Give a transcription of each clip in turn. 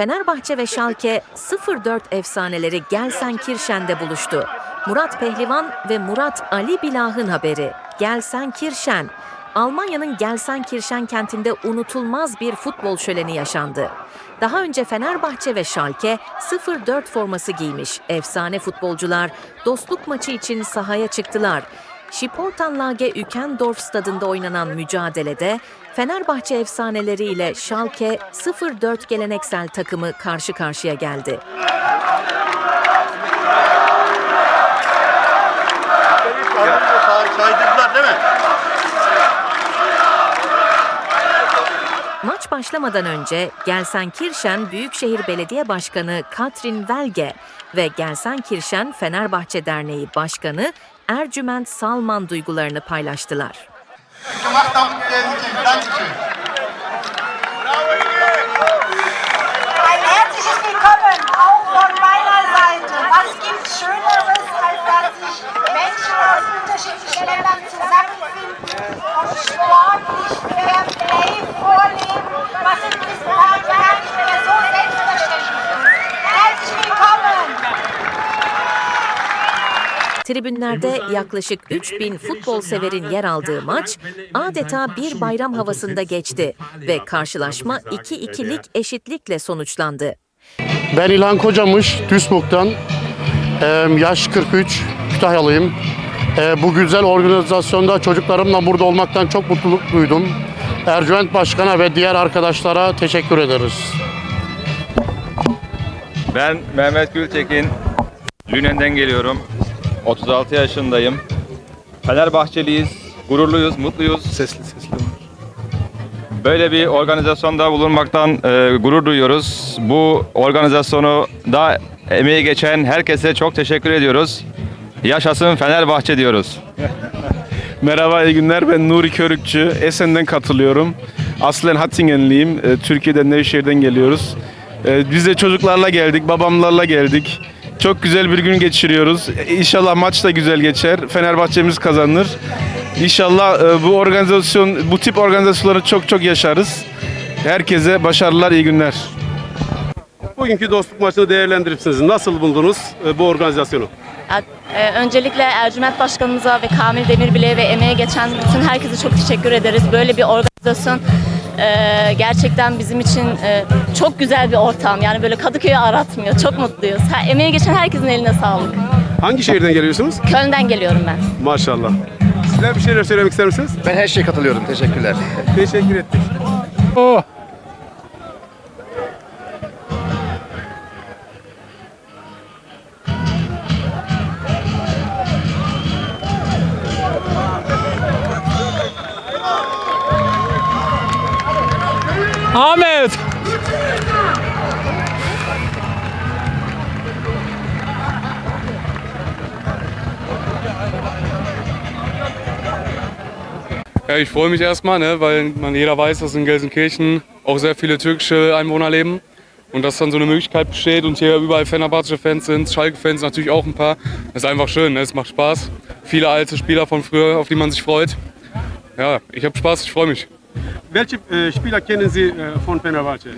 Fenerbahçe ve Schalke 0-4 efsaneleri Gelsenkirchen'de buluştu. Murat Pehlivan ve Murat Ali Bilah'ın haberi. Gelsenkirchen. Almanya'nın Gelsenkirchen kentinde unutulmaz bir futbol şöleni yaşandı. Daha önce Fenerbahçe ve Schalke 0-4 forması giymiş efsane futbolcular dostluk maçı için sahaya çıktılar. Sportanlage Ükendorf stadında oynanan mücadelede Fenerbahçe efsaneleriyle Schalke 0-4 geleneksel takımı karşı karşıya geldi. Maç başlamadan önce Gelsenkirchen Büyükşehir Belediye Başkanı Katrin Welge ve Gelsenkirchen Fenerbahçe Derneği Başkanı Ercüment Salman duygularını paylaştılar. Tribünlerde yaklaşık 3000 futbol severin yer aldığı maç adeta bir bayram havasında geçti ve karşılaşma 2-2'lik eşitlikle sonuçlandı. Ben İlhan Kocamış, Duisburg'dan. Ee, yaş 43, Kütahyalıyım. Ee, bu güzel organizasyonda çocuklarımla burada olmaktan çok mutluluk duydum. Ercüment Başkan'a ve diğer arkadaşlara teşekkür ederiz. Ben Mehmet Gültekin. Lünen'den geliyorum. 36 yaşındayım. Fenerbahçeliyiz. Gururluyuz, mutluyuz. Sesli sesli. Böyle bir organizasyonda bulunmaktan e, gurur duyuyoruz. Bu organizasyonu da emeği geçen herkese çok teşekkür ediyoruz. Yaşasın Fenerbahçe diyoruz. Merhaba, iyi günler. Ben Nuri Körükçü. Esen'den katılıyorum. Aslen Hattingenliyim. Ee, Türkiye'den, Nevşehir'den geliyoruz. Ee, Biz de çocuklarla geldik, babamlarla geldik. Çok güzel bir gün geçiriyoruz. İnşallah maç da güzel geçer. Fenerbahçe'miz kazanır. İnşallah e, bu organizasyon, bu tip organizasyonları çok çok yaşarız. Herkese başarılar, iyi günler. Bugünkü dostluk maçını değerlendirirsiniz. Nasıl buldunuz e, bu organizasyonu? Ee, öncelikle Ercüment Başkanımıza ve Kamil Demirbile'ye ve emeğe geçen bütün herkese çok teşekkür ederiz. Böyle bir organizasyon e, gerçekten bizim için e, çok güzel bir ortam. Yani böyle Kadıköy'ü aratmıyor. Çok mutluyuz. Ha, emeğe geçen herkesin eline sağlık. Hangi şehirden geliyorsunuz? Köln'den geliyorum ben. Maşallah. Sizler bir şeyler söylemek ister misiniz? Ben her şeye katılıyorum. Teşekkürler. Teşekkür ettik. Ahmet! Ja, ich freue mich erstmal, ne, weil man jeder weiß, dass in Gelsenkirchen auch sehr viele türkische Einwohner leben und dass dann so eine Möglichkeit besteht und hier überall Fenerbahce-Fans sind, Schalke-Fans natürlich auch ein paar. Das ist einfach schön, ne? es macht Spaß. Viele alte Spieler von früher, auf die man sich freut. Ja, ich habe Spaß, ich freue mich. Welche äh, Spieler kennen Sie äh, von Fenerbahce?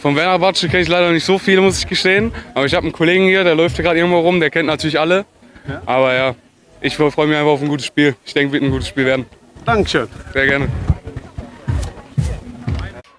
Von Fenerbahce kenne ich leider nicht so viele, muss ich gestehen. Aber ich habe einen Kollegen hier, der läuft hier gerade irgendwo rum, der kennt natürlich alle. Aber ja, ich freue mich einfach auf ein gutes Spiel. Ich denke, wird ein gutes Spiel werden. Dankeschön. Sehr gerne.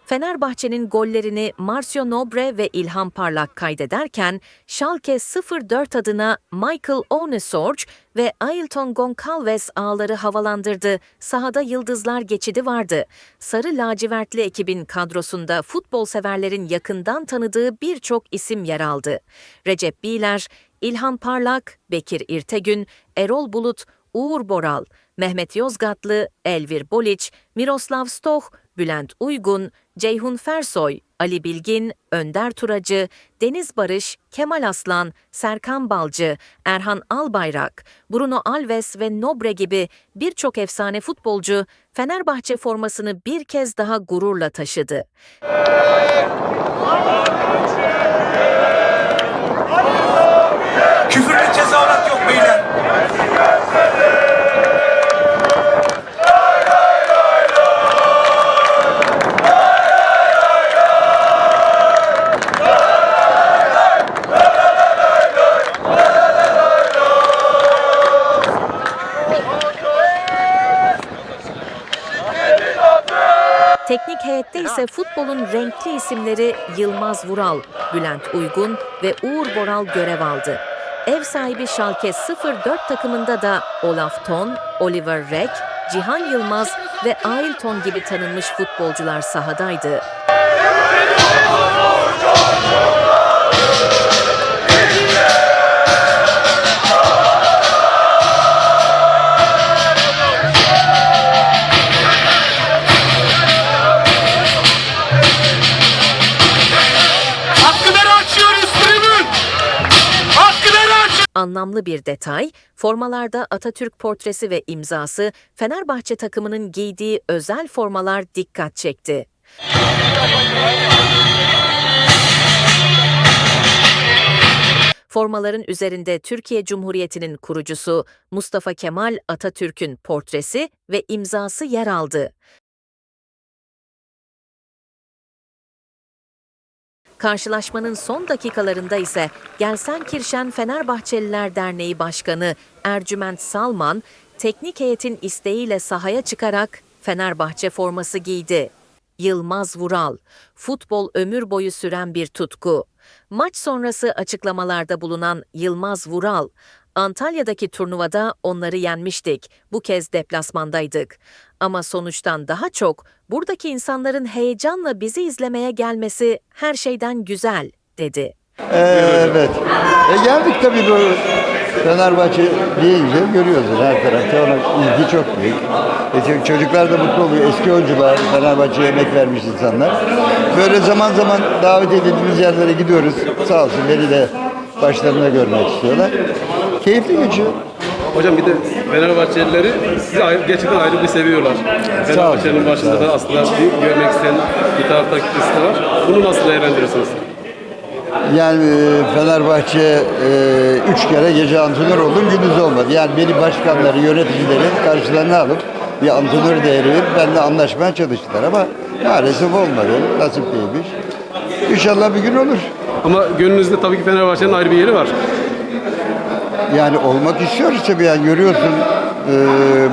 Fenerbahçe'nin gollerini Marcio Nobre ve İlhan Parlak kaydederken Schalke 04 adına Michael Onesorge ve Ailton Goncalves ağları havalandırdı. Sahada yıldızlar geçidi vardı. Sarı lacivertli ekibin kadrosunda futbol severlerin yakından tanıdığı birçok isim yer aldı. Recep Biler, İlhan Parlak, Bekir İrtegün, Erol Bulut, Uğur Boral, Mehmet Yozgatlı, Elvir Boliç, Miroslav Stoh, Bülent Uygun, Ceyhun Fersoy, Ali Bilgin, Önder Turacı, Deniz Barış, Kemal Aslan, Serkan Balcı, Erhan Albayrak, Bruno Alves ve Nobre gibi birçok efsane futbolcu Fenerbahçe formasını bir kez daha gururla taşıdı. Küfürlü ise futbolun renkli isimleri Yılmaz Vural, Bülent Uygun ve Uğur Boral görev aldı. Ev sahibi Schalke 04 takımında da Olaf Ton, Oliver Reck, Cihan Yılmaz ve Ailton gibi tanınmış futbolcular sahadaydı. Anlamlı bir detay, formalarda Atatürk portresi ve imzası Fenerbahçe takımının giydiği özel formalar dikkat çekti. Formaların üzerinde Türkiye Cumhuriyeti'nin kurucusu Mustafa Kemal Atatürk'ün portresi ve imzası yer aldı. Karşılaşmanın son dakikalarında ise Gelsenkirchen Fenerbahçeliler Derneği Başkanı Ercüment Salman, teknik heyetin isteğiyle sahaya çıkarak Fenerbahçe forması giydi. Yılmaz Vural, futbol ömür boyu süren bir tutku. Maç sonrası açıklamalarda bulunan Yılmaz Vural, Antalya'daki turnuvada onları yenmiştik. Bu kez deplasmandaydık. Ama sonuçtan daha çok buradaki insanların heyecanla bizi izlemeye gelmesi her şeyden güzel, dedi. Evet. E geldik tabii bu Fenerbahçe deyince görüyoruz her tarafta ona ilgi çok büyük. E ço- çocuklar da mutlu oluyor. Eski oyuncular, Fenerbahçe'ye emek vermiş insanlar. Böyle zaman zaman davet edildiğimiz yerlere gidiyoruz. Sağ olsun beni de başlarına görmek istiyorlar. Keyifli geçiyor. Hocam bir de Fenerbahçelileri sizi ayrı, gerçekten ayrı bir seviyorlar. Fenerbahçe'nin başında da aslında bir görmek isteyen bir tarafta kitlesi var. Bunu nasıl değerlendiriyorsunuz? Yani e, Fenerbahçe e, üç kere gece antrenör oldum, gündüz olmadı. Yani beni başkanları, yöneticileri karşılarına alıp bir antrenör değeri verip benimle anlaşmaya çalıştılar ama maalesef olmadı. Nasip değilmiş. İnşallah bir gün olur. Ama gönlünüzde tabii ki Fenerbahçe'nin ayrı bir yeri var. Yani olmak istiyoruz tabii yani görüyorsun e,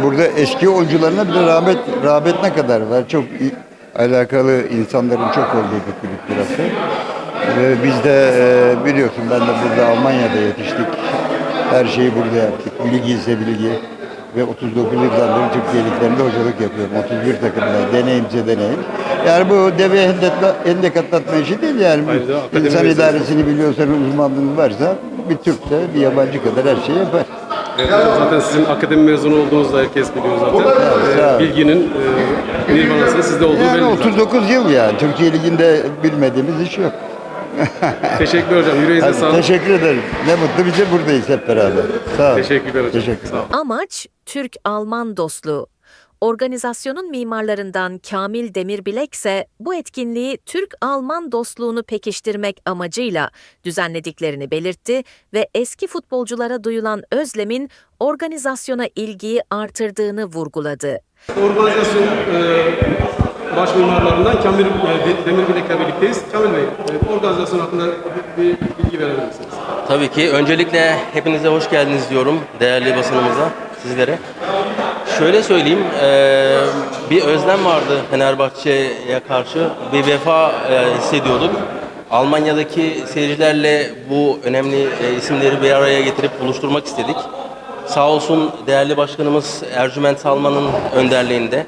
burada eski oyuncularına bile rağbet, rağbet ne kadar var. Çok alakalı insanların çok olduğu bir kulüp burası. Ve biz de e, biliyorsun ben de burada Almanya'da yetiştik. Her şeyi burada yaptık. Ligi ise bir ligi. Ve 39 yıldan beri Türkiye liglerinde hocalık yapıyorum. 31 takımda deneyimse deneyim. Yani bu deve hendek, atlatma işi değil yani. Akademi İnsan idaresini biliyorsan, uzmanlığın varsa bir Türk de bir yabancı kadar her şeyi yapar. Evet, zaten sizin akademi mezunu olduğunuzu da herkes biliyor zaten. sağ Ee, bilginin e, nirvanasının sizde olduğu Yani belli zaten. 39 yıl yani. Türkiye Ligi'nde bilmediğimiz iş yok. Teşekkürler hocam. Yüreğinize Hadi, sağlık. teşekkür ederim. Ne mutlu bize buradayız hep beraber. Sağ ol. Teşekkürler hocam. Teşekkür Sağ olun. Amaç Türk-Alman dostluğu. Organizasyonun mimarlarından Kamil Demirbilek ise bu etkinliği Türk-Alman dostluğunu pekiştirmek amacıyla düzenlediklerini belirtti ve eski futbolculara duyulan özlemin organizasyona ilgiyi artırdığını vurguladı. Organizasyon e, baş mimarlarından Kamil e, Demirbilek'le birlikteyiz. Kamil Bey, e, organizasyon hakkında bir, bir bilgi verebilir misiniz? Tabii ki. Öncelikle hepinize hoş geldiniz diyorum değerli basınımıza, sizlere. Şöyle söyleyeyim, eee, bir özlem vardı Fenerbahçe'ye karşı. Bir vefa eee, hissediyorduk. Almanya'daki seyircilerle bu önemli eee, isimleri bir araya getirip buluşturmak istedik. Sağ olsun değerli başkanımız Ercüment Salman'ın önderliğinde,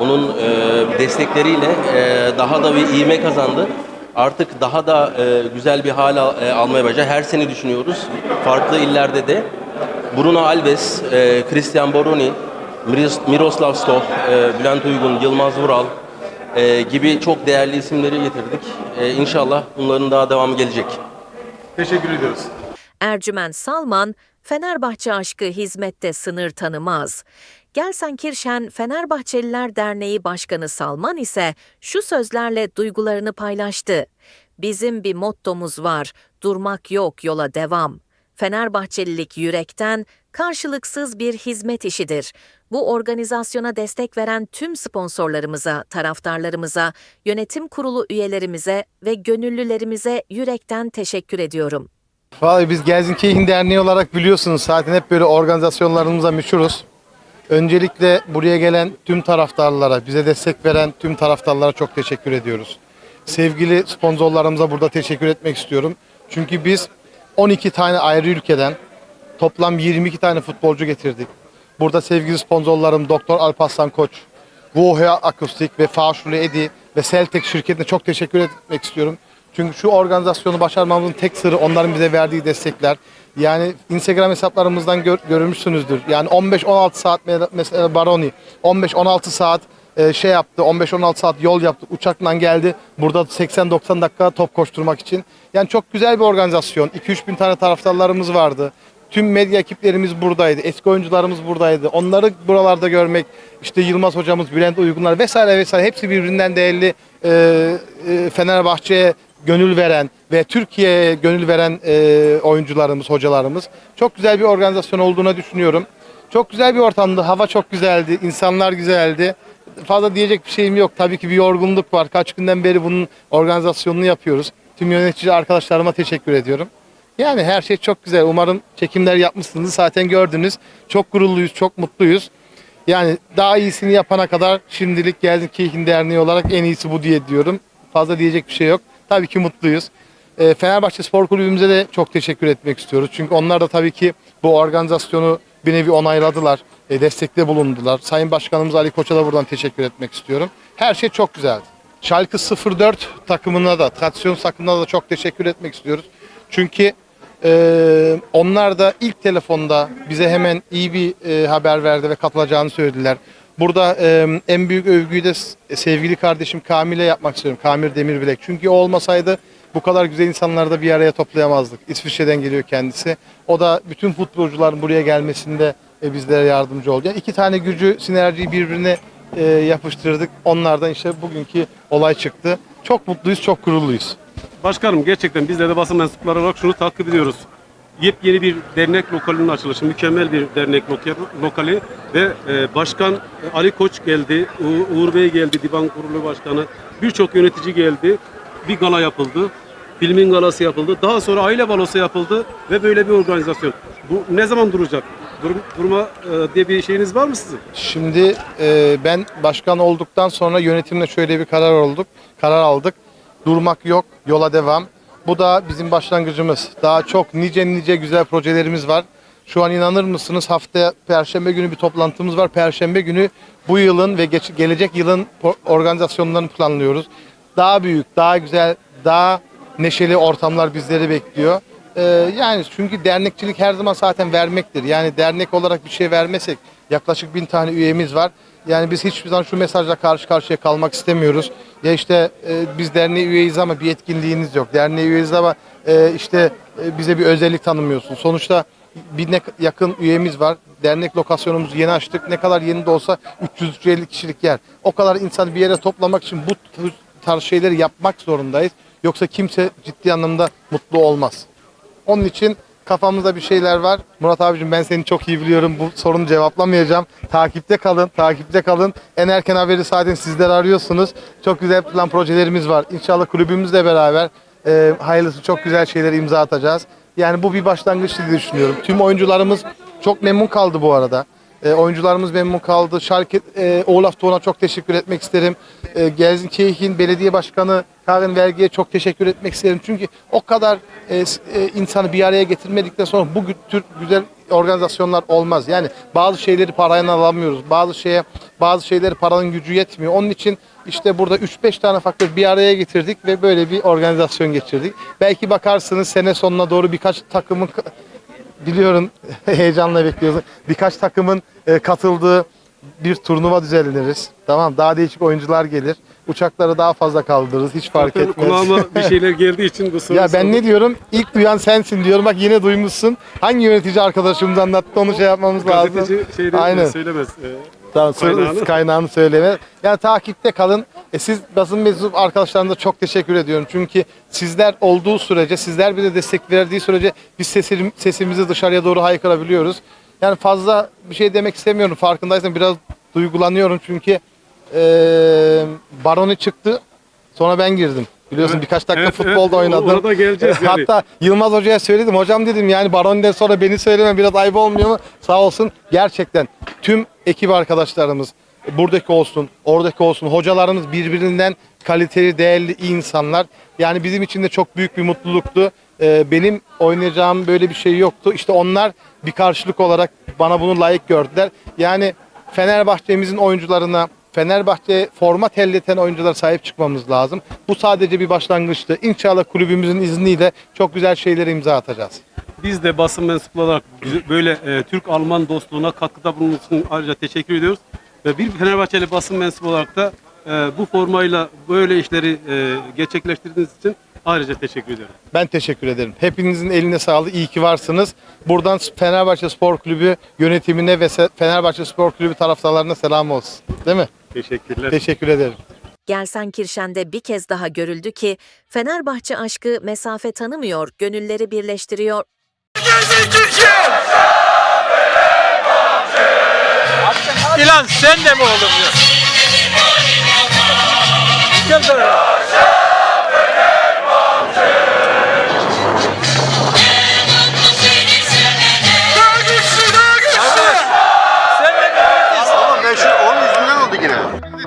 onun eee, destekleriyle eee, daha da bir ivme kazandı. Artık daha da eee, güzel bir hal al- eee, almaya başladı. Her sene düşünüyoruz. Farklı illerde de. Bruno Alves, eee, Christian Boroni, Miroslav Stoh, eee, Bülent Uygun, Yılmaz Vural eee, gibi çok değerli isimleri getirdik. Eee inşallah bunların daha devamı gelecek. Teşekkür ediyoruz. Ercüment Salman, Fenerbahçe aşkı hizmette sınır tanımaz. Gelsenkirchen Fenerbahçeliler Derneği Başkanı Salman ise şu sözlerle duygularını paylaştı. Bizim bir mottomuz var, durmak yok yola devam. Fenerbahçelilik yürekten, karşılıksız bir hizmet işidir. Bu organizasyona destek veren tüm sponsorlarımıza, taraftarlarımıza, yönetim kurulu üyelerimize ve gönüllülerimize yürekten teşekkür ediyorum. Vallahi biz Gelsenkirchen Derneği olarak biliyorsunuz zaten hep böyle organizasyonlarımıza meşhuruz. Öncelikle buraya gelen tüm taraftarlara, bize destek veren tüm taraftarlara çok teşekkür ediyoruz. Sevgili sponsorlarımıza burada teşekkür etmek istiyorum. Çünkü biz 12 tane ayrı ülkeden toplam 22 tane futbolcu getirdik. Burada sevgili sponsorlarım Doktor Alparslan Koç, Vuhea Akustik ve Faşuli Edi ve Celtek şirketine çok teşekkür etmek istiyorum. Çünkü şu organizasyonu başarmamızın tek sırrı onların bize verdiği destekler. Yani Instagram hesaplarımızdan gör, görmüşsünüzdür. Yani 15-16 saat me- mesela Baroni 15-16 saat e, şey yaptı. 15-16 saat yol yaptı. Uçakla geldi. Burada 80-90 dakika top koşturmak için. Yani çok güzel bir organizasyon. 2-3 bin tane taraftarlarımız vardı. Tüm medya ekiplerimiz buradaydı. Eski oyuncularımız buradaydı. Onları buralarda görmek, işte Yılmaz hocamız, Bülent Uygunlar vesaire vesaire hepsi birbirinden değerli e, e, Fenerbahçe'ye gönül veren ve Türkiye'ye gönül veren e, oyuncularımız, hocalarımız. Çok güzel bir organizasyon olduğunu düşünüyorum. Çok güzel bir ortamdı. Hava çok güzeldi. insanlar güzeldi. Fazla diyecek bir şeyim yok. Tabii ki bir yorgunluk var. Kaç günden beri bunun organizasyonunu yapıyoruz. Tüm yönetici arkadaşlarıma teşekkür ediyorum. Yani her şey çok güzel. Umarım çekimler yapmışsınız. Zaten gördünüz. Çok gururluyuz, çok mutluyuz. Yani daha iyisini yapana kadar şimdilik Geldik Keyif'in derneği olarak en iyisi bu diye diyorum. Fazla diyecek bir şey yok. Tabii ki mutluyuz. Ee, Fenerbahçe Spor Kulübümüze de çok teşekkür etmek istiyoruz. Çünkü onlar da tabii ki bu organizasyonu bir nevi onayladılar. e, destekte bulundular. Sayın Başkanımız Ali Koç'a da buradan teşekkür etmek istiyorum. Her şey çok güzeldi. Schalke 04 takımına da, Tratsion takımına da çok teşekkür etmek istiyoruz. Çünkü ee, onlar da ilk telefonda bize hemen iyi bir e, haber verdi ve katılacağını söylediler. Burada e, en büyük övgüyü de s- sevgili kardeşim Kamil'e yapmak istiyorum. Kamil Demirbilek. Çünkü o olmasaydı bu kadar güzel insanları da bir araya toplayamazdık. İsviçre'den geliyor kendisi. O da bütün futbolcuların buraya gelmesinde e, bizlere yardımcı oldu. Yani iki tane gücü, sinerjiyi birbirine e, yapıştırdık. Onlardan işte bugünkü olay çıktı. Çok mutluyuz, çok gururluyuz. Başkanım gerçekten bizler de basın mensupları olarak şunu takip ediyoruz. Yepyeni bir dernek lokalinin açılışı, mükemmel bir dernek loka- lokali ve e, başkan Ali Koç geldi, Uğur Bey geldi, Divan Kurulu Başkanı, birçok yönetici geldi. Bir gala yapıldı, filmin galası yapıldı, daha sonra aile balosu yapıldı ve böyle bir organizasyon. Bu ne zaman duracak? Durum, durma e, diye bir şeyiniz var mı sizin? Şimdi e, ben başkan olduktan sonra yönetimle şöyle bir karar olduk, karar aldık. Durmak yok, yola devam. Bu da bizim başlangıcımız. Daha çok nice nice güzel projelerimiz var. Şu an inanır mısınız haftaya Perşembe günü bir toplantımız var. Perşembe günü bu yılın ve geç- gelecek yılın organizasyonlarını planlıyoruz. Daha büyük, daha güzel, daha neşeli ortamlar bizleri bekliyor. Ee, yani çünkü dernekçilik her zaman zaten vermektir. Yani dernek olarak bir şey vermesek yaklaşık bin tane üyemiz var. Yani biz hiçbir zaman şu mesajla karşı karşıya kalmak istemiyoruz. Ya işte e, biz derneğe üyeyiz ama bir etkinliğiniz yok. Derneğe üyeyiz ama e, işte e, bize bir özellik tanımıyorsun. Sonuçta bine yakın üyemiz var. Dernek lokasyonumuzu yeni açtık. Ne kadar yeni de olsa 300-350 kişilik yer. O kadar insan bir yere toplamak için bu tarz şeyleri yapmak zorundayız. Yoksa kimse ciddi anlamda mutlu olmaz. Onun için kafamızda bir şeyler var. Murat abicim ben seni çok iyi biliyorum. Bu sorunu cevaplamayacağım. Takipte kalın, takipte kalın. En erken haberi zaten sizler arıyorsunuz. Çok güzel plan projelerimiz var. İnşallah kulübümüzle beraber e, hayırlısı çok güzel şeyler imza atacağız. Yani bu bir başlangıç diye düşünüyorum. Tüm oyuncularımız çok memnun kaldı bu arada. E, oyuncularımız memnun kaldı. Schalke e, Olaf Doğan'a çok teşekkür etmek isterim. E, Gelsenkirchen Belediye Başkanı Karin Vergi'ye çok teşekkür etmek isterim. Çünkü o kadar e, e, insanı bir araya getirmedikten sonra bu tür güzel organizasyonlar olmaz. Yani bazı şeyleri parayla alamıyoruz. Bazı şeye bazı şeyleri paranın gücü yetmiyor. Onun için işte burada 3-5 tane faktör bir araya getirdik ve böyle bir organizasyon geçirdik. Belki bakarsınız sene sonuna doğru birkaç takımın biliyorum heyecanla bekliyoruz. Birkaç takımın e, katıldığı bir turnuva düzenleriz. Tamam daha değişik oyuncular gelir. Uçakları daha fazla kaldırırız. Hiç fark Zaten etmez. Kulağıma bir şeyler geldiği için bu soruyu ya ben ne diyorum? İlk duyan sensin diyorum. Bak yine duymuşsun. Hangi yönetici arkadaşımız anlattı onu şey yapmamız lazım. Gazeteci şeyde Aynen. söylemez. e, Tamam, kaynağını. kaynağını söyleme. Yani takipte kalın. E siz basın mensup arkadaşlarına da çok teşekkür ediyorum. Çünkü sizler olduğu sürece, sizler bize destek verdiği sürece biz sesim, sesimizi dışarıya doğru haykırabiliyoruz. Yani fazla bir şey demek istemiyorum. Farkındaysan biraz duygulanıyorum çünkü e, Baroni çıktı. Sonra ben girdim. Biliyorsun Evet, birkaç dakika evet, futbolda evet. oynadım. Ona da geleceğiz yani. Hatta Yılmaz Hoca'ya söyledim. Hocam dedim yani Baroni'den sonra beni söyleme biraz ayıp olmuyor mu? Sağ olsun gerçekten tüm ekip arkadaşlarımız buradaki olsun, oradaki olsun, hocalarımız birbirinden kaliteli, değerli insanlar. Yani bizim için de çok büyük bir mutluluktu. Ee, benim oynayacağım böyle bir şey yoktu. İşte onlar bir karşılık olarak bana bunu layık gördüler. Yani Fenerbahçe'mizin oyuncularına, Fenerbahçe format elleten oyunculara sahip çıkmamız lazım. Bu sadece bir başlangıçtı. İnşallah kulübümüzün izniyle çok güzel şeylere imza atacağız. Biz de basın mensupları olarak böyle e, Türk-Alman dostluğuna katkıda bulunduğunuz için ayrıca teşekkür ediyoruz. Ve bir Fenerbahçeli basın mensubu olarak da e, bu formayla böyle işleri e, gerçekleştirdiğiniz için ayrıca teşekkür ediyorum. Ben teşekkür ederim. Hepinizin eline sağlık. İyi ki varsınız. Buradan Fenerbahçe Spor Kulübü yönetimine ve Fenerbahçe Spor Kulübü taraftarlarına selam olsun. Değil mi? Teşekkürler. Teşekkür ederim. Gelsenkirchen'de bir kez daha görüldü ki Fenerbahçe aşkı mesafe tanımıyor, gönülleri birleştiriyor. İlan sen de mi oğlum ya? Gel sana.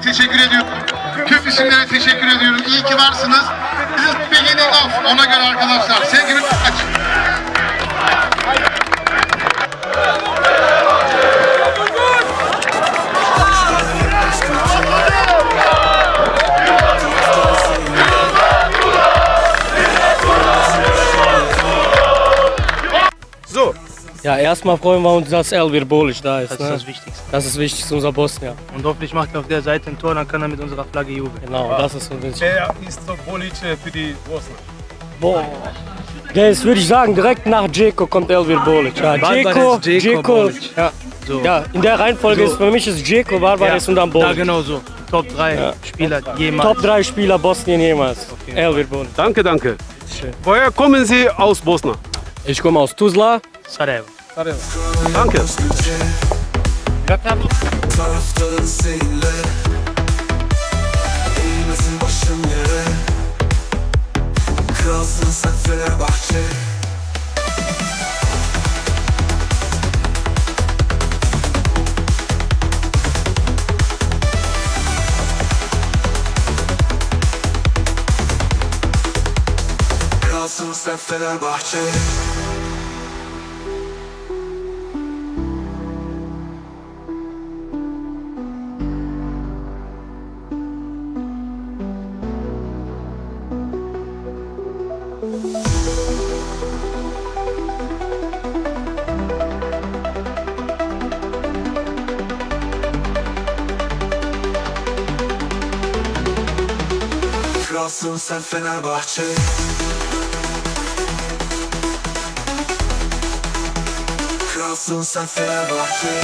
Teşekkür ediyorum. Tüm isimlere teşekkür ediyorum. İyi ki varsınız. İs beginning of. Ona göre arkadaşlar. Sevgili aç. Ja, erstmal freuen wir uns, dass Elvir Bolic da ist. Das ne? ist das Wichtigste. Das ist wichtig, unser Bosnier. Und hoffentlich macht er auf der Seite ein Tor, dann kann er mit unserer Flagge jubeln. Genau, das ist so wichtig. Wer ist so Bolic für die Bosnien? Boah. Der ist, würde ich sagen, direkt nach Dzeko kommt Elvir Bolic. Ja, Dzeko. Bolic. Ja. So. ja, in der Reihenfolge So. ist für mich ist Dzeko, Barbares und dann Ja, Bolic. genau so. Top 3 Ja. Spieler jemals. Top 3 Spieler Bosnien jemals. Elvir Bolic. Danke, danke. Woher kommen Sie aus Bosnien? Ich komme aus Tuzla. Sarajevo. Danke. taraftarın seninle Eğmesin başın yere. Kralsın sen Fenerbahçe. Kralsın sen Fenerbahçe sen Fenerbahçe. Kralsın sen Fenerbahçe.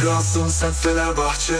Kralsın sen Fenerbahçe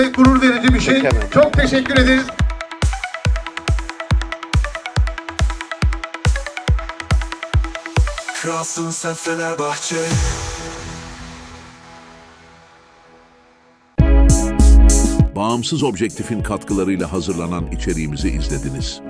ve gurur verici bir şey. Çok teşekkür ederiz. Kralsın sen Fenerbahçe Bağımsız objektifin katkılarıyla hazırlanan içeriğimizi izlediniz.